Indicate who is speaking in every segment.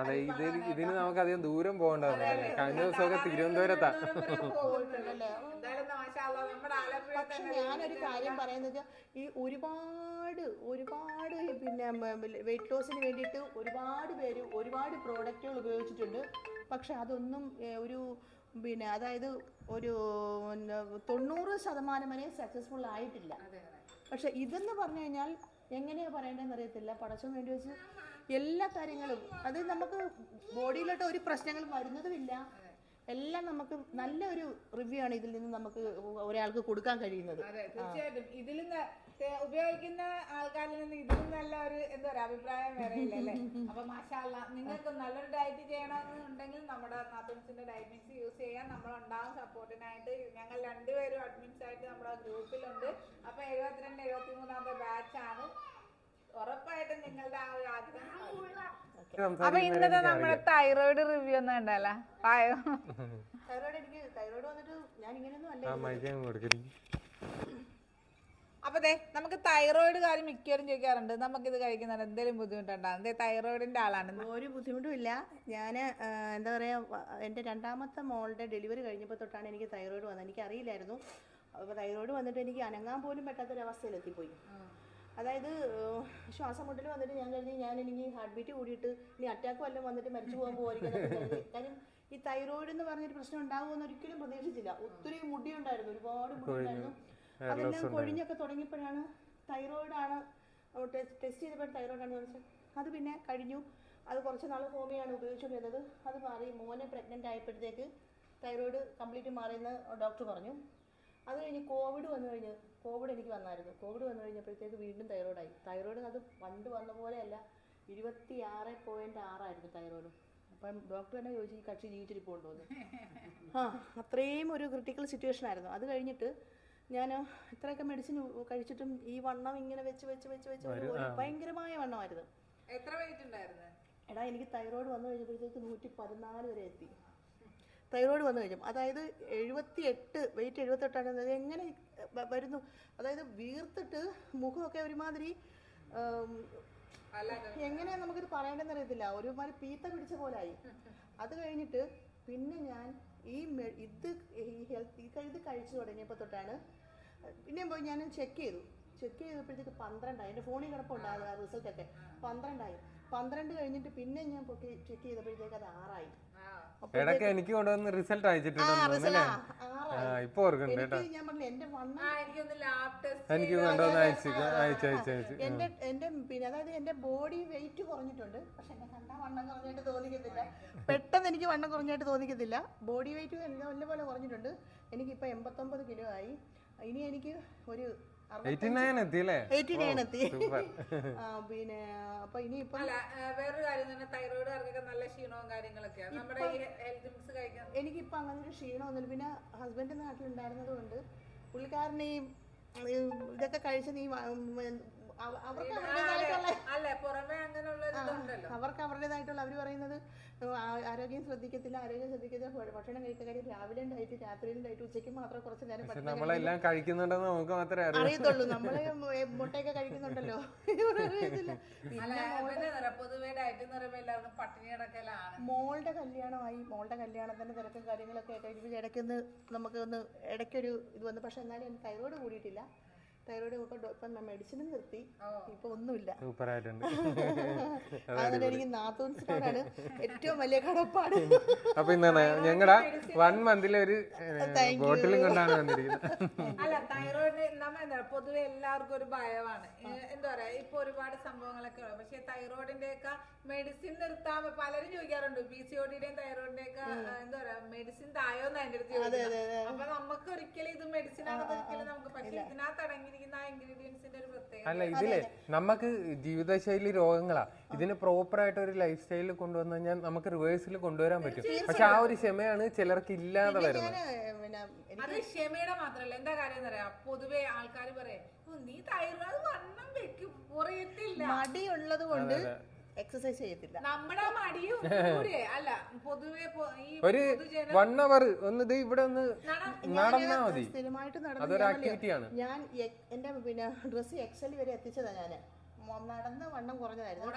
Speaker 1: അതെ ഇത് ഇതിന് നമുക്ക് അധികം ദൂരം പോകേണ്ടതല്ലേ കഴിഞ്ഞ ദിവസമൊക്കെ തിരുവനന്തപുരത്താ.
Speaker 2: പക്ഷെ ഞാനൊരു കാര്യം പറയുന്നത് ഈ ഒരുപാട് ഒരുപാട് ഈ പിന്നെ വെയിറ്റ് ലോസിന് വേണ്ടിയിട്ട് ഒരുപാട് പേര് ഒരുപാട് പ്രോഡക്റ്റുകൾ ഉപയോഗിച്ചിട്ടുണ്ട്. പക്ഷെ അതൊന്നും ഒരു പിന്നെ അതായത് ഒരു തൊണ്ണൂറ് ശതമാനം വരെ സക്സസ്ഫുൾ ആയിട്ടില്ല. പക്ഷെ ഇതെന്ന് പറഞ്ഞു കഴിഞ്ഞാൽ എങ്ങനെയാ പറയേണ്ടതെന്ന് അറിയത്തില്ല. പടച്ചം വേണ്ടി വെച്ച് എല്ലാ കാര്യങ്ങളും. അത് നമുക്ക് ബോഡിയിലോട്ട് ഒരു പ്രശ്നങ്ങളും വരുന്നതുമില്ല. എല്ലാം നമുക്ക് നല്ലൊരു റിവ്യൂ ആണ് ഇതിൽ നിന്ന് നമുക്ക് ഒരാൾക്ക് കൊടുക്കാൻ കഴിയുന്നത്.
Speaker 3: അതെ തീർച്ചയായിട്ടും. ഇതിൽ നിന്ന് ഉപയോഗിക്കുന്ന ആൾക്കാരിൽ നിന്ന് ഇതിലും നല്ല ഒരു എന്താ പറയാ അഭിപ്രായം വേറെ ഇല്ലല്ലേ അപ്പൊ മാഷാല്ല നിങ്ങൾക്ക് നല്ലൊരു ഡയറ്റ് ചെയ്യണമെന്നുണ്ടെങ്കിൽ നമ്മുടെ നാത്തൂൻസിന്റെ ഡയറ്റ് മിക്സ് യൂസ് ചെയ്യാൻ നമ്മൾ ഉണ്ടാവും സപ്പോർട്ടിനായിട്ട് ഞങ്ങൾ രണ്ടുപേരും അഡ്മിൻസ് ആയിട്ട് നമ്മുടെ ഗ്രൂപ്പിലുണ്ട് അപ്പൊ എഴുപത്തിരണ്ട് എഴുപത്തി മൂന്നാമത്തെ ബാച്ച് ആണ്. ഉറപ്പായിട്ടും നിങ്ങളുടെ ആ ഒരു ആഗ്രഹം. അപ്പൊ ഇന്നത്തെ നമ്മുടെ തൈറോയിഡ് റിവ്യൂ ഒന്നും ഉണ്ടല്ലോ? പായോ?
Speaker 2: തൈറോയിഡ് എനിക്ക് തൈറോയിഡ് വന്നിട്ട് ഞാൻ ഇങ്ങനെയൊന്നും അല്ല
Speaker 3: അപ്പൊ ദേ നമുക്ക് തൈറോയിഡ് കാര്യം മിക്കവരും ചോദിക്കാറുണ്ട്. നമുക്ക് ഇത് കഴിക്കുന്നതിന് എന്തെങ്കിലും ബുദ്ധിമുട്ടുണ്ടാകും ദേ തൈറോയിഡിന്റെ ആളാണ്.
Speaker 2: ഒരു ബുദ്ധിമുട്ടും ഇല്ല. ഞാൻ എന്താ പറയാ എന്റെ രണ്ടാമത്തെ മോളുടെ ഡെലിവറി കഴിഞ്ഞപ്പോൾ തൊട്ടാണ് എനിക്ക് തൈറോയിഡ് വന്നത്. എനിക്ക് അറിയില്ലായിരുന്നു അപ്പോൾ തൈറോയിഡ് വന്നിട്ട് എനിക്ക് അനങ്ങാൻ പോലും പറ്റാത്തൊരവസ്ഥയിലെത്തിപ്പോയി. അതായത് ഏഹ്, ശ്വാസം മുട്ടൽ വന്നിട്ട് ഞാൻ കരുതി ഞാൻ എനിക്ക് ഹാർട്ട് ബീറ്റ് കൂടിയിട്ട് ഇനി അറ്റാക്ക് വല്ലതും വന്നിട്ട് മരിച്ചു പോകാൻ പോകുമായിരിക്കും കാര്യം ഈ തൈറോയിഡ് എന്ന് പറഞ്ഞൊരു പ്രശ്നം ഉണ്ടാകുമെന്ന് ഒരിക്കലും പ്രതീക്ഷിച്ചില്ല. ഒത്തിരി മുടി ഉണ്ടായിരുന്നു ഒരുപാട് മുടി ഉണ്ടായിരുന്നു. അതെല്ലാം കൊഴിഞ്ഞൊക്കെ തുടങ്ങിയപ്പോഴാണ് തൈറോയിഡാണ് ടെസ്റ്റ് ചെയ്തപ്പോൾ തൈറോയിഡാണ് ചോദിച്ചത് അത് പിന്നെ കഴിഞ്ഞു. അത് കുറച്ച് നാൾ ഹോമിയാണ് ഉപയോഗിച്ചുകൊണ്ടിരുന്നത്. അത് മാറി. മോനെ പ്രഗ്നന്റ് ആയപ്പോഴത്തേക്ക് തൈറോയിഡ് കംപ്ലീറ്റ് മാറിയെന്ന് ഡോക്ടർ പറഞ്ഞു. അത് കഴിഞ്ഞ് കോവിഡ് വന്നു കഴിഞ്ഞ് കോവിഡ് എനിക്ക് വന്നായിരുന്നു. കോവിഡ് വന്നു കഴിഞ്ഞപ്പോഴത്തേക്ക് വീണ്ടും തൈറോയിഡായി. തൈറോയിഡ് അത് പണ്ട് വന്ന പോലെയല്ല ഇരുപത്തി ആറ് പോയിന്റ് ആറായിരുന്നു തൈറോയിഡ്. അപ്പം ഡോക്ടർ തന്നെ ചോദിച്ചു ഈ കക്ഷി ജീവിച്ചിരിപ്പുണ്ടോ എന്ന്? ആ അത്രയും ഒരു ക്രിട്ടിക്കൽ സിറ്റുവേഷൻ ആയിരുന്നു. അത് കഴിഞ്ഞിട്ട് ഞാൻ ഇത്രയൊക്കെ മെഡിസിൻ കഴിച്ചിട്ടും ഈ വണ്ണം ഇങ്ങനെ വെച്ച് വെച്ച് വെച്ച് വെച്ച് ഭയങ്കരമായ വണ്ണമായിരുന്നു.
Speaker 3: എത്ര വെയിറ്റ് ഉണ്ടായിരുന്നു?
Speaker 2: എടാ എനിക്ക് തൈറോയ്ഡ് വന്നു കഴിഞ്ഞപ്പോഴത്തേക്ക് നൂറ്റി പതിനാല് വരെ എത്തി. തൈറോയ്ഡ് വന്നു കഴിഞ്ഞു. അതായത് എഴുപത്തി എട്ട് വെയിറ്റ് എഴുപത്തെട്ടാണ്. അത് എങ്ങനെ വരുന്നു? അതായത് വീർത്തിട്ട് മുഖമൊക്കെ ഒരുമാതിരി എങ്ങനെയാ നമുക്കിത് പറയേണ്ടതെന്ന് അറിയത്തില്ല. ഒരുമാതിരി പീത്ത പിടിച്ച പോലായി. അത് കഴിഞ്ഞിട്ട് പിന്നെ ഞാൻ ഈ ഇത് ഈ ഹെൽത്ത് ഇത് കഴിച്ചു തുടങ്ങിയപ്പോൾ തൊട്ടാണ് പിന്നെ പോയി ഞാൻ ചെക്ക് ചെയ്തു. ചെക്ക് ചെയ്തപ്പോഴത്തേക്ക് പന്ത്രണ്ടായി. എന്റെ ഫോണിൽ കിടപ്പുണ്ടാകും ആ റിസൾട്ടൊക്കെ പന്ത്രണ്ടായി. പന്ത്രണ്ട് കഴിഞ്ഞിട്ട് പിന്നെ ഞാൻ പൊട്ടി ചെക്ക് ചെയ്തപ്പോഴത്തേക്ക് അത് ആറായി.
Speaker 1: ഇടയ്ക്ക് എനിക്ക് കൊണ്ടുവന്ന് റിസൾട്ട്
Speaker 2: അയച്ചിട്ടുണ്ട്
Speaker 1: ഇപ്പൊ ഓർക്കുന്നുണ്ട് കേട്ടോ.
Speaker 2: എനിക്ക് ഞാൻ പറഞ്ഞില്ല എന്റെ വണ്ണം
Speaker 3: ആ എനിക്കൊന്ന് ലാബ് ടെസ്റ്റ്
Speaker 1: എനിക്ക് കൊണ്ടുവന്ന് അയച്ചു അയച്ചു അയച്ചു അയച്ചു
Speaker 2: എന്റെ എന്റെ പിന്നെ അതായത് എന്റെ ബോഡി വെയിറ്റ് കുറഞ്ഞിട്ടുണ്ട്. പക്ഷെ എന്നെ കണ്ടാ വണ്ണം കുറഞ്ഞായിട്ട് തോന്നിക്കത്തില്ല. പെട്ടെന്ന് എനിക്ക് വണ്ണം കുറഞ്ഞായിട്ട് തോന്നിക്കത്തില്ല. ബോഡി വെയിറ്റ് നല്ല പോലെ കുറഞ്ഞിട്ടുണ്ട്. എനിക്കിപ്പോൾ എൺപത്തൊമ്പത് കിലോ ആയി. ഇനി എനിക്ക് ഒരു പിന്നെ അപ്പൊ ഇനിയിപ്പം
Speaker 3: വേറൊരു കാര്യം തന്നെ തൈറോയിഡുകാർക്കൊക്കെ നല്ല ക്ഷീണവും കാര്യങ്ങളൊക്കെയാണ് നമ്മുടെ ഈ ഹെൽത്ത് മിക്സ് കഴിക്കാൻ
Speaker 2: എനിക്കിപ്പോൾ അങ്ങനെ ഒരു ക്ഷീണമൊന്നുമില്ല പിന്നെ ഹസ്ബൻഡ് നാട്ടിലുണ്ടായിരുന്നത് കൊണ്ട് പുള്ളിക്കാരനെയും ഇതൊക്കെ കഴിച്ച് അവ- അവർക്ക് അവരുടേതായിട്ടുള്ള
Speaker 3: അല്ല പുറമെ അങ്ങനെയുള്ള
Speaker 2: അവർക്ക് അവരുടേതായിട്ടുള്ള അവർ പറയുന്നത് ആരോഗ്യം ശ്രദ്ധിക്കത്തില്ല ആരോഗ്യം ശ്രദ്ധിക്കത്തില്ല ഭക്ഷണം കഴിക്കുന്ന കാര്യം രാവിലെ ഉണ്ടായിട്ട് രാത്രിയിലും ഉണ്ടായിട്ട് ഉച്ചയ്ക്ക് മാത്രം കുറച്ച് നേരം ഭക്ഷണം
Speaker 1: നമ്മളെല്ലാം കഴിക്കുന്നുണ്ടെന്ന് നമുക്ക് മാത്രമേ അറിയൂ.
Speaker 2: അറിയത്തുള്ളൂ. നമ്മൾ മുട്ടയൊക്കെ കഴിക്കുന്നുണ്ടല്ലോ.
Speaker 3: ഡയറ്റ് എല്ലാവർക്കും പട്ടിണി കിടക്കലാണ്.
Speaker 2: മോളുടെ കല്യാണമായി. മോളുടെ കല്യാണത്തിന്റെ തിരക്കും കാര്യങ്ങളൊക്കെ ആയിട്ട് ഇടയ്ക്കൊന്ന് നമുക്ക് ഒന്ന് ഇടയ്ക്കൊരു ഇത് വന്നു. പക്ഷെ എന്നാലും തൈറോയ്ഡ് കൂടിയിട്ടില്ല. തൈറോയ്ഡ് ഇപ്പൊ മെഡിസിനും നിർത്തി. ഇപ്പൊ ഒന്നുമില്ല.
Speaker 1: സൂപ്പറായിട്ടുണ്ട്.
Speaker 2: അതുകൊണ്ട് എനിക്ക് നാത്തോൺസിനോടാണ് ഏറ്റവും വലിയ കടപ്പാട്.
Speaker 1: അപ്പൊ ഇന്നാണ് ഞങ്ങളുടെ വൺ മന്തിലെ ഒരു ബോട്ടിലും കൊണ്ടാണ് വന്നിരിക്കുന്നത്.
Speaker 3: അല്ല തൈറോയിഡ് എന്താ പൊതുവെ എല്ലാവർക്കും ഒരു ഭയമാണ്. എന്താ പറയാ ഇപ്പൊ ഒരുപാട് സംഭവങ്ങളൊക്കെ ഉള്ളത് പക്ഷെ തൈറോയിഡിന്റെ ഒക്കെ മെഡിസിൻ നിർത്താൻ പലരും ചോദിക്കാറുണ്ട്. പി സി ഒഡിയുടെയും തൈറോയിഡിന്റെ ഒക്കെ എന്താ പറയാ മെഡിസിൻ തായോന്ന് അതിന്റെ അടുത്ത് അപ്പൊ നമുക്ക് ഒരിക്കലും ഇത് മെഡിസിൻ ആണെന്ന് ഒരിക്കലും നമുക്ക് പക്ഷെ ഇതിനകത്ത് അടങ്ങിയിരിക്കുന്ന
Speaker 1: അല്ല ഇതിലെ നമുക്ക് ജീവിതശൈലി രോഗങ്ങളാ. ഇതിന് പ്രോപ്പർ ആയിട്ട് ഒരു ലൈഫ് സ്റ്റൈലിൽ കൊണ്ടുവന്നു കഴിഞ്ഞാൽ നമുക്ക് റിവേഴ്സിൽ കൊണ്ടുവരാൻ പറ്റും. പക്ഷെ ആ ഒരു ക്ഷമയാണ് ചിലർക്ക് ഇല്ലാതെ വരുന്നത്.
Speaker 3: അത് ക്ഷമയുടെ മാത്രല്ല. എന്താ കാര്യം പറയാ പൊതുവെ ആൾക്കാർ പറയാ "ഓ, നീ തൈറോയിഡ് വണ്ണം വെക്കും. കുറയത്തില്ല.
Speaker 2: മടിയുള്ളത് കൊണ്ട് എക്സസൈസ് ചെയ്യത്തില്ല.
Speaker 3: നമ്മുടെ മടിയും അല്ല പൊതുവെ ഈ
Speaker 1: ഒരു വൺ അവർ ഒന്ന് ഇത് ഇവിടെ ഒന്ന് നടന്നാ മതി.
Speaker 2: സ്ഥിരമായിട്ട്
Speaker 1: അതൊരു
Speaker 2: നടന്നു
Speaker 1: ആക്ടിവിറ്റിയാണ്
Speaker 2: ഞാൻ എന്റെ പിന്നെ ഡ്രസ്സ് എക്സൽ വരെ എത്തിച്ചതാ ഞാൻ. നടന്ന് വണ്ണം കുറഞ്ഞതായിരുന്നു.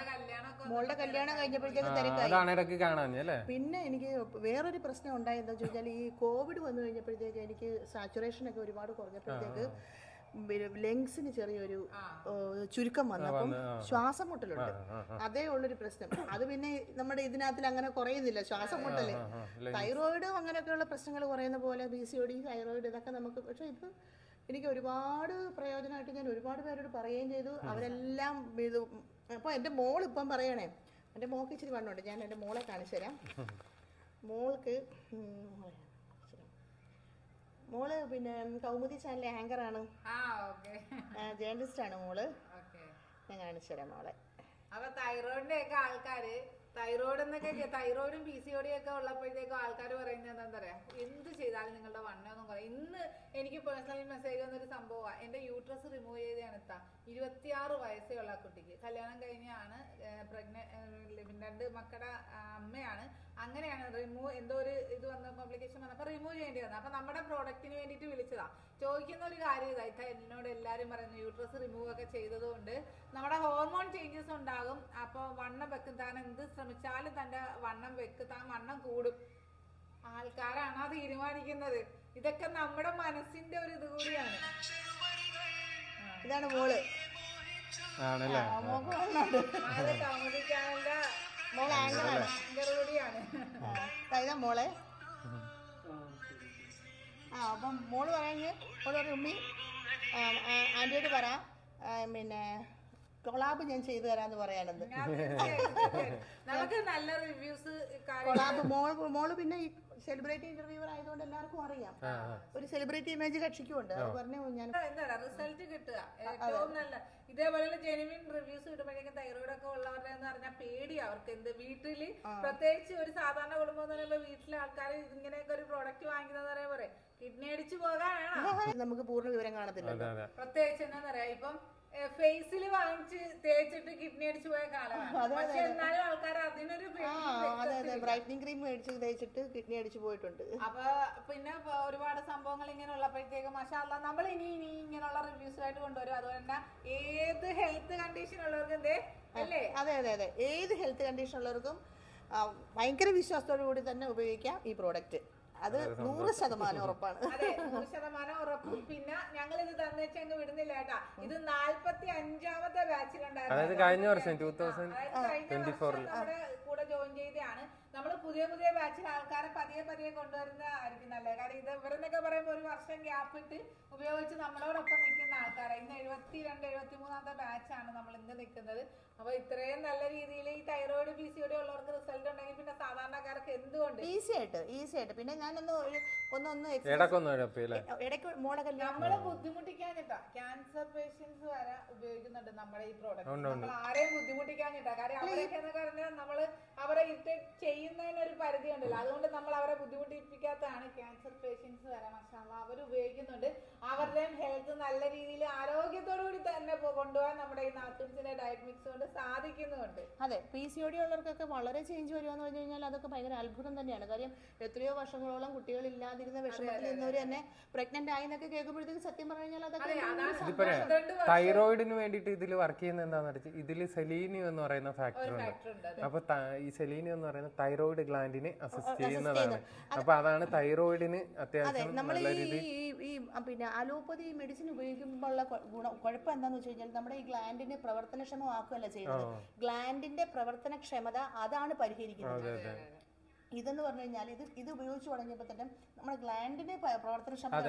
Speaker 3: മോളുടെ
Speaker 2: കല്യാണം കഴിഞ്ഞപ്പോഴത്തേക്ക് തിരക്കായി. പിന്നെ എനിക്ക് വേറൊരു പ്രശ്നം ഉണ്ടായെന്താ ചോദിച്ചാൽ ഈ കോവിഡ് വന്നു കഴിഞ്ഞപ്പോഴത്തേക്ക് എനിക്ക് സാച്ചുറേഷൻ ഒക്കെ ഒരുപാട് കുറഞ്ഞപ്പോഴത്തേക്ക് ലങ്സിന് ചെറിയൊരു ചുരുക്കം വന്നപ്പം ശ്വാസം മുട്ടലുണ്ട് അതേ ഉള്ളൊരു പ്രശ്നം. അത് പിന്നെ നമ്മുടെ ഇതിനകത്തിൽ അങ്ങനെ കുറയുന്നില്ല. ശ്വാസം മുട്ടൽ തൈറോയിഡ് അങ്ങനെയൊക്കെയുള്ള പ്രശ്നങ്ങൾ കുറയുന്ന പോലെ P C O D thyroid ഇതൊക്കെ നമുക്ക് പക്ഷെ ഇത് എനിക്ക് ഒരുപാട് പ്രയോജനമായിട്ട് ഞാൻ ഒരുപാട് പേരോട് പറയുകയും ചെയ്തു. അവരെല്ലാം ഇത് അപ്പോൾ എന്റെ മോൾ ഇപ്പം പറയണേ എന്റെ മോൾക്ക് ഇച്ചിരി വണ്ണുണ്ട്. ഞാൻ എന്റെ മോളെ കാണിച്ചു തരാം മോൾക്ക് ഉം, മോളെ കാണിച്ചു തരാം. മോൾ പിന്നെ കൗമുദി ചാനലിലെ ആങ്കറാണ്
Speaker 3: ആ ഓക്കെ.
Speaker 2: ആണ്
Speaker 3: മോൾ.
Speaker 2: ഞാൻ കാണിച്ചു തരാം മോളെ.
Speaker 3: അപ്പൊ തൈറോയിഡിന്റെ ഒക്കെ ആൾക്കാര് തൈറോയിഡ് എന്നൊക്കെ തൈറോയിഡും പി സി ഒക്കെ ഉള്ളപ്പോഴത്തേക്കും ആൾക്കാർ പറയുന്നത് എന്താ പറയാ എന്ത് ചെയ്താലും നിങ്ങളുടെ വണ്ണമൊന്നും കുറയും ഇന്ന് എനിക്ക് പേഴ്സണൽ മെസ്സേജ് വന്നൊരു സംഭവമാണ് എന്റെ യൂട്രസ് റിമൂവ് ചെയ്താണ് എത്താ ഇരുപത്തിയാറ് വയസ്സേ ഉള്ള കുട്ടിക്ക്. കല്യാണം കഴിഞ്ഞാണ് പ്രഗ്നന്റ് രണ്ട് മക്കളുടെ അമ്മയാണ്. അങ്ങനെയാണ് റിമൂവ് എന്തോ ഒരു ഇത് വന്ന കോംപ്ലിക്കേഷൻ വന്നപ്പോൾ റിമൂവ് ചെയ്യേണ്ടി വന്നത്. അപ്പൊ നമ്മുടെ പ്രോഡക്റ്റിന് വേണ്ടിയിട്ട് വിളിച്ചതാ. ചോദിക്കുന്ന ഒരു കാര്യം ഇതാ ഇത്ത എന്നോട് എല്ലാവരും പറയുന്നു യൂട്രസ് റിമൂവ് ഒക്കെ ചെയ്തതുകൊണ്ട് നമ്മുടെ ഹോർമോൺ ചേഞ്ചസ് ഉണ്ടാകും. അപ്പോൾ വണ്ണം വെക്കും. താൻ എന്ത് ശ്രമിച്ചാലും തന്റെ വണ്ണം വെക്കും താൻ വണ്ണം കൂടും. ആൾക്കാരാണ് ആ തീരുമാനിക്കുന്നത്. ഇതൊക്കെ നമ്മുടെ മനസ്സിന്റെ ഒരു ഇത് കൂടിയാണ്.
Speaker 2: ഇതാണ് മോൾ.
Speaker 1: ആണല്ലേ?
Speaker 3: അത് കൗമുദി ചാനലിന്റെ
Speaker 2: മോൾ ആങ്കറാണ്
Speaker 3: ഭയങ്കര കൂടിയാണ്
Speaker 2: മോളെ. ആ അപ്പം മോൾ പറയുന്നത് മോൾ പറയും ഉമ്മി ആന്റിയോട് പറ. പിന്നെ കൊളാബ് ഞാൻ ചെയ്തു തരാന്ന് പറയാനെന്ന്.
Speaker 3: നമുക്ക് നല്ല റിവ്യൂസ്
Speaker 2: കൊളാബ് മോൾ മോൾ പിന്നെ ഈ സെലിബ്രിറ്റി ഇന്റർവ്യൂവർ ആയതുകൊണ്ട് എല്ലാവർക്കും അറിയാം. ഒരു സെലിബ്രിറ്റി ഇമേജ് കക്ഷിക്കുണ്ട് അത് പറഞ്ഞു ഞാൻ
Speaker 3: എന്താ റിസൾട്ട് കിട്ടുക. ഏറ്റവും നല്ല. ഇതേപോലെയുള്ള ജെനുവിൻ റിവ്യൂസ് കിട്ടുമ്പോഴേക്കും തൈറോയിഡ് ഒക്കെ ഉള്ളവരുടെ എന്ന് പറഞ്ഞാൽ പേടി അവർക്ക് എന്ത് വീട്ടിൽ പ്രത്യേകിച്ച് ഒരു സാധാരണ കുടുംബം എന്ന് പറയുമ്പോൾ വീട്ടിലെ ആൾക്കാർ ഇങ്ങനെയൊക്കെ ഒരു പ്രോഡക്റ്റ് വാങ്ങിക്കുന്നത് പറയുമ്പോൾ കിഡ്നി അടിച്ചു പോകാനാണ്?
Speaker 2: നമുക്ക് പൂർണ വിവരം കാണത്തില്ല
Speaker 3: പ്രത്യേകിച്ച് എന്താ പറയാ ഇപ്പം ഫേസിൽ വാങ്ങിച്ച് തേച്ചിട്ട് കിഡ്നി അടിച്ചു പോയ കാലമാണ്. പക്ഷെ എന്നാലും ആൾക്കാർ അതിനൊരു
Speaker 2: അതെ അതെ ബ്രൈറ്റനിങ് ക്രീം മേടിച്ച് തേച്ചിട്ട് കിഡ്നി അടിച്ചു പോയിട്ടുണ്ട്.
Speaker 3: അപ്പൊ പിന്നെ ഒരുപാട് സംഭവങ്ങൾ ഇങ്ങനെ ഉള്ളപ്പോഴത്തേക്കും മഷാല്ല നമ്മൾ ഇനി ഇനി ഇങ്ങനെയുള്ള റിവ്യൂസ് ആയിട്ട് കൊണ്ടുവരും. അതുപോലെ തന്നെ ഏത് ഹെൽത്ത് കണ്ടീഷൻ ഉള്ളവർക്കും എന്തേ അല്ലേ?
Speaker 2: അതെ അതെ അതെ. ഏത് ഹെൽത്ത് കണ്ടീഷൻ ഉള്ളവർക്കും ഭയങ്കര വിശ്വാസത്തോടു കൂടി തന്നെ ഉപയോഗിക്കാം ഈ പ്രോഡക്റ്റ് അത് നൂറ് ശതമാനം ഉറപ്പാണ്.
Speaker 3: അതെ നൂറ് ശതമാനം ഉറപ്പും. പിന്നെ ഞങ്ങൾ ഇത് തന്നേച്ച് അങ്ങ് വിടുന്നില്ല കേട്ടാ. ഇത് നാല്പത്തി അഞ്ചാമത്തെ
Speaker 1: അതായത് കഴിഞ്ഞ വർഷം ടൂ തൗസൻഡ്
Speaker 3: കഴിഞ്ഞ നമ്മുടെ കൂടെ ജോയിൻ ചെയ്തതാണ്. നമ്മൾ പുതിയ പുതിയ ബാച്ചിൽ ആൾക്കാരെ പതിയെ പതിയെ കൊണ്ടുവരുന്നതായിരിക്കും നല്ലത്. കാരണം ഇത് ഇവരെന്നൊക്കെ പറയുമ്പോൾ ഒരു വർഷം ഗ്യാപ്പ് ഇട്ട് ഉപയോഗിച്ച് നമ്മളോടൊപ്പം നിൽക്കുന്ന ആൾക്കാരെ. ഇന്ന് എഴുപത്തി രണ്ട് എഴുപത്തി മൂന്നാമത്തെ ബാച്ചാണ് നമ്മൾ ഇന്ന് നിൽക്കുന്നത്. അപ്പൊ ഇത്രയും നല്ല രീതിയിൽ ഈ തൈറോയിഡ് പി സി ഒടി ഉള്ളവർക്ക് റിസൾട്ട് ഉണ്ടെങ്കിൽ പിന്നെ സാധാരണക്കാർക്ക് എന്തുകൊണ്ട്?
Speaker 2: ഈസി ആയിട്ട് ഈസി ആയിട്ട്. പിന്നെ ഞാനൊന്ന് ഒരു ഒന്നൊന്ന് ex-
Speaker 1: ഇടക്കൊന്നും ഉഴപ്പില്ലേ
Speaker 2: ഇടയ്ക്ക് മോളെ
Speaker 3: നമ്മൾ ബുദ്ധിമുട്ടിക്കാഞ്ഞിട്ടാ. ക്യാൻസർ പേഷ്യൻസ് വരെ ഉപയോഗിക്കുന്നുണ്ട് നമ്മുടെ ഈ പ്രോഡക്റ്റ് നമ്മൾ ആരെയും ബുദ്ധിമുട്ടിക്കാഞ്ഞിട്ടാ. കാര്യം അവരൊക്കെ എന്ന് പറഞ്ഞാൽ നമ്മൾ അവരെ ഇറിറ്റേറ്റ് ചെയ്യുന്നതിന് ഒരു പരിധി ഉണ്ടല്ലോ അതുകൊണ്ട് നമ്മൾ അവരെ ബുദ്ധിമുട്ടിപ്പിക്കാത്തതാണ് ക്യാൻസർ പേഷ്യൻസ് വരെ മഷാല അവർ ഉപയോഗിക്കുന്നുണ്ട് അവരുടെയും ഹെൽത്ത് നല്ല രീതിയിൽ ആരോഗ്യത്തോടു കൂടി തന്നെ കൊണ്ടുപോകാൻ നമ്മുടെ ഈ നാത്തുൻസിന്റെ ഡയറ്റ് മിക്സ് കൊണ്ട് സാധിക്കുന്നുണ്ട്.
Speaker 2: അതെ പി സി ഒ ഡി ഉള്ളവർക്കൊക്കെ വളരെ ചേഞ്ച് വരുവാന്ന് പറഞ്ഞു കഴിഞ്ഞാൽ അതൊക്കെ ഭയങ്കര അത്ഭുതം തന്നെയാണ്. കാര്യം എത്രയോ വർഷങ്ങളോളം കുട്ടികൾ ഇല്ലാതിരുന്ന വിഷമത്തിൽ നിന്നവർ തന്നെ പ്രഗ്നന്റ് ആയി എന്നൊക്കെ കേൾക്കുമ്പോഴത്തേക്ക് സത്യം പറഞ്ഞു കഴിഞ്ഞാൽ അതൊക്കെ
Speaker 1: തൈറോയിഡിന് വേണ്ടിയിട്ട് ഇതിൽ വർക്ക് ചെയ്യുന്ന എന്താന്ന് വെച്ചാൽ ഇതിൽ സെലീനിയം എന്ന് പറയുന്ന ഫാക്ടർ ഉണ്ട്. അപ്പൊ ഈ സെലീനിയം എന്ന് പറയുന്ന തൈറോയിഡ് ഗ്ലാൻഡിനെ അസിസ്റ്റ് ചെയ്യുന്നതാണ്. അപ്പൊ അതാണ് തൈറോയിഡിന് അത്യാവശ്യം നല്ല
Speaker 2: രീതിയിൽ
Speaker 1: രീതി
Speaker 2: ഈ- ഈ പിന്നെ അലോപ്പതി മെഡിസിൻ ഉപയോഗിക്കുമ്പോൾ ഉള്ള ഗുണം കുഴപ്പം എന്താന്ന് വെച്ച് കഴിഞ്ഞാൽ നമ്മുടെ ഈ ഗ്ലാൻഡിനെ പ്രവർത്തനക്ഷമമാക്കുകയല്ല ചെയ്യുന്നത്. ഗ്ലാൻഡിന്റെ പ്രവർത്തനക്ഷമത അതാണ് പരിഹരിക്കുന്നത്. ഇതെന്ന് പറഞ്ഞു കഴിഞ്ഞാൽ ഇത് ഇത് ഉപയോഗിച്ച് തുടങ്ങിയപ്പോൾ തന്നെ നമ്മുടെ ഗ്ലാൻഡിന്റെ പ്രവർത്തന പ്രവർത്തനക്ഷമത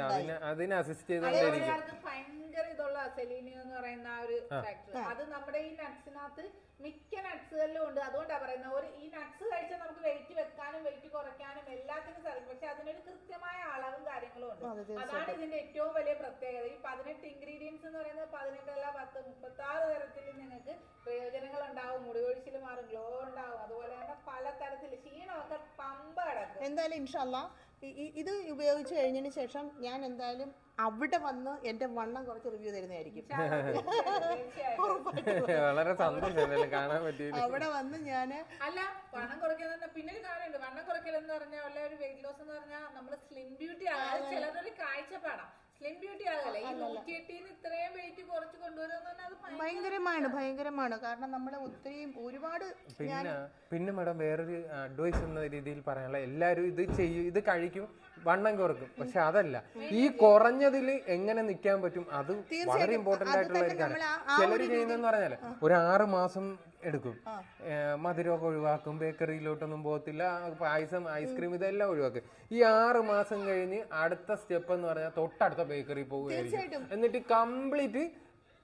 Speaker 3: ഭയങ്കര ഇതുള്ള സെലീനിയം എന്ന് പറയുന്ന ഒരു ഫാക്ടർ അത് നമ്മുടെ ഈ നട്ട്സിനകത്ത് മിക്ക നട്ട്സുകളിലും ഉണ്ട്. അതുകൊണ്ടാണ് പറയുന്നത് ഒരു ഈ നട്ട്സ് കഴിച്ചാൽ നമുക്ക് വെയിറ്റ് വെക്കാനും വെയിറ്റ് കുറയ്ക്കാനും എല്ലാത്തിനും സാധിക്കും. പക്ഷെ അതിനൊരു കൃത്യമായ അളവും കാര്യങ്ങളും ഉണ്ട്. അതാണ് ഇതിന്റെ ഏറ്റവും വലിയ പ്രത്യേകത. ഈ പതിനെട്ട് ഇൻഗ്രീഡിയൻസ് എന്ന് പറയുന്നത് പതിനെട്ടല്ല പത്ത് മുപ്പത്തി ആറ് തരത്തിൽ നിങ്ങൾക്ക് പ്രയോജനങ്ങൾ ഉണ്ടാവും മുടികൊഴിച്ചിൽ മാറും ഗ്ലോ പല തരത്തിൽ ക്ഷീണമൊക്കെ പമ്പ കിടക്കും.
Speaker 2: എന്തായാലും ഇൻഷല്ല ഇത് ഉപയോഗിച്ച് കഴിഞ്ഞതിന് ശേഷം ഞാൻ എന്തായാലും അവിടെ വന്ന് എന്റെ വണ്ണം കുറച്ച് റിവ്യൂ തരുന്നതായിരിക്കും.
Speaker 1: വളരെ സന്തോഷം കാണാൻ പറ്റിയില്ല?
Speaker 2: അവിടെ വന്ന് ഞാൻ
Speaker 3: അല്ല വണ്ണം കുറയ്ക്കുന്ന പിന്നെ ഒരു കാര്യമുണ്ട്. വണ്ണം കുറയ്ക്കൽ എന്ന് പറഞ്ഞാൽ ഒരു വെയിറ്റ് ലോസ് എന്ന് പറഞ്ഞാൽ നമ്മൾ സ്ലിം ബ്യൂട്ടി ആണ് ചിലതൊരു കാഴ്ചപ്പാടാണ് സ്ലിം ബ്യൂട്ടി ആകല്ലേ? ഈ നൂറ്റിയെട്ടിന്ന് ഇത്രയും വെയിറ്റ് കുറച്ച് കൊണ്ടുവരുന്ന പറഞ്ഞാൽ അത്
Speaker 2: ഭയങ്കരമാണ് ഭയങ്കരമാണ്. കാരണം നമ്മൾ ഒത്തിരി ഒരുപാട്
Speaker 1: പിന്നെ പിന്നെ മാഡം വേറൊരു അഡ്വൈസ് എന്ന രീതിയിൽ പറയാനുള്ള എല്ലാവരും ഇത് ചെയ്യും ഇത് കഴിക്കും. വണ്ണം കുറക്കും. പക്ഷെ അതല്ല. ഈ കുറഞ്ഞതിൽ എങ്ങനെ നിൽക്കാൻ പറ്റും അത് വളരെ ഇമ്പോർട്ടന്റ് ആയിട്ടുള്ള ഒരു കാര്യം. ചിലർ ചെയ്യുന്നതെന്ന് പറഞ്ഞാൽ ഒരു ആറ് മാസം എടുക്കും. മധുരമൊക്കെ ഒഴിവാക്കും ബേക്കറിയിലോട്ടൊന്നും പോകത്തില്ല പായസം ഐസ്ക്രീം ഇതെല്ലാം ഒഴിവാക്കും. ഈ ആറ് മാസം കഴിഞ്ഞ് അടുത്ത സ്റ്റെപ്പ് എന്ന് പറഞ്ഞാൽ തൊട്ടടുത്ത ബേക്കറി പോവുകയായിരിക്കും എന്നിട്ട് കംപ്ലീറ്റ്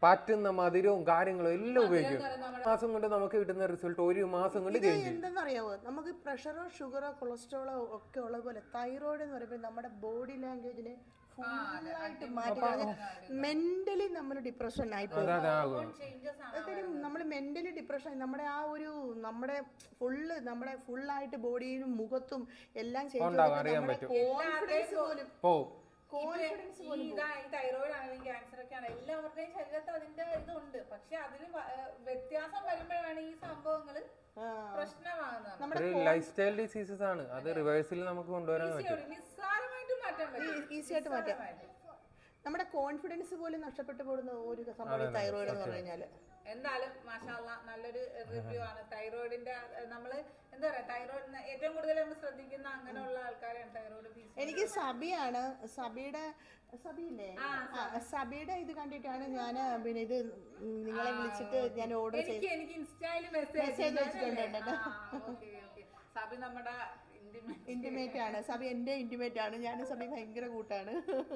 Speaker 1: പറ്റുന്ന മധുരവും കാര്യങ്ങളും എല്ലാം ഉപയോഗിക്കും. മാസം കൊണ്ട് നമുക്ക് കിട്ടുന്ന റിസൾട്ട് ഒരു മാസം കൊണ്ട് ചേഞ്ച്
Speaker 2: എന്തെന്നറിയാവോ? നമുക്ക് പ്രഷറോ ഷുഗറോ കൊളസ്ട്രോളോ ഒക്കെ ഉള്ള പോലെ തൈറോയിഡ് എന്ന് പറയുമ്പോൾ നമ്മുടെ ബോഡി ലാംഗ്വേജിനെ ഫുള്ളായിട്ട് മാറ്റി മെന്റലി നമ്മൾ ഡിപ്രഷൻ ആയി പോകും.
Speaker 1: അതാകും
Speaker 3: ചേഞ്ചസ് ആണ്
Speaker 2: നമ്മൾ മെന്റലി ഡിപ്രഷൻ നമ്മുടെ ആ ഒരു നമ്മുടെ ഫുള്ള് നമ്മുടെ ഫുള്ളായിട്ട് ബോഡിയും മുഖത്തും എല്ലാം
Speaker 1: അറിയാൻ
Speaker 2: കോൺഫിഡൻസ് പോലും കോൺഫിഡൻസ്
Speaker 3: ഈ ആണ് എല്ലാവരുടെയും ശരീരത്തിൽ അതിന്റെ ഇതുണ്ട്. പക്ഷെ അതിന് വ്യത്യാസം വരുമ്പോഴാണ് ഈ സംഭവങ്ങൾ പ്രശ്നമാകുന്നത്.
Speaker 1: നമ്മുടെ ലൈഫ് സ്റ്റൈൽ ഡിസീസസ് ആണ്. അത് റിവേഴ്സിൽ നമുക്ക് കൊണ്ടുവരാൻ പറ്റും.
Speaker 3: നിസ്സാരമായിട്ട് മാറ്റാൻ പറ്റും.
Speaker 2: ഈസി ആയിട്ട് മാറ്റാം. നമ്മുടെ കോൺഫിഡൻസ് പോലും നഷ്ടപ്പെട്ടു പോകുന്ന ഒരു സംഭവം തൈറോയിഡ് എന്ന് പറഞ്ഞു
Speaker 3: എന്തായാലും മാഷാല്ല നല്ലൊരു റിവ്യൂ ആണ്. തൈറോയിഡിന്റെ നമ്മൾ എന്താ പറയാ തൈറോയിഡ് ഏറ്റവും കൂടുതൽ നമ്മൾ ശ്രദ്ധിക്കുന്ന അങ്ങനെയുള്ള ആൾക്കാരാണ് തൈറോയിഡ് പി
Speaker 2: എനിക്ക് സബിയാണ്. സബിയുടെ സബിയില്ലേ സബിയുടെ ഇത് കണ്ടിട്ടാണ് ഞാൻ പിന്നെ ഇത് നിങ്ങളെ വിളിച്ചിട്ട് ഞാൻ ഓർഡർ ചെയ്തു
Speaker 3: എനിക്ക് ഇൻസ്റ്റയിൽ മെസ്സേജ്
Speaker 2: വെച്ചിട്ടുണ്ട്.
Speaker 3: സബി നമ്മുടെ
Speaker 2: ഇന്റിമേറ്റ് ആണ്. സബി എന്റെ ഇന്റിമേറ്റ് ആണ്. ഞാൻ സബി ഭയങ്കര കൂട്ടാണ്.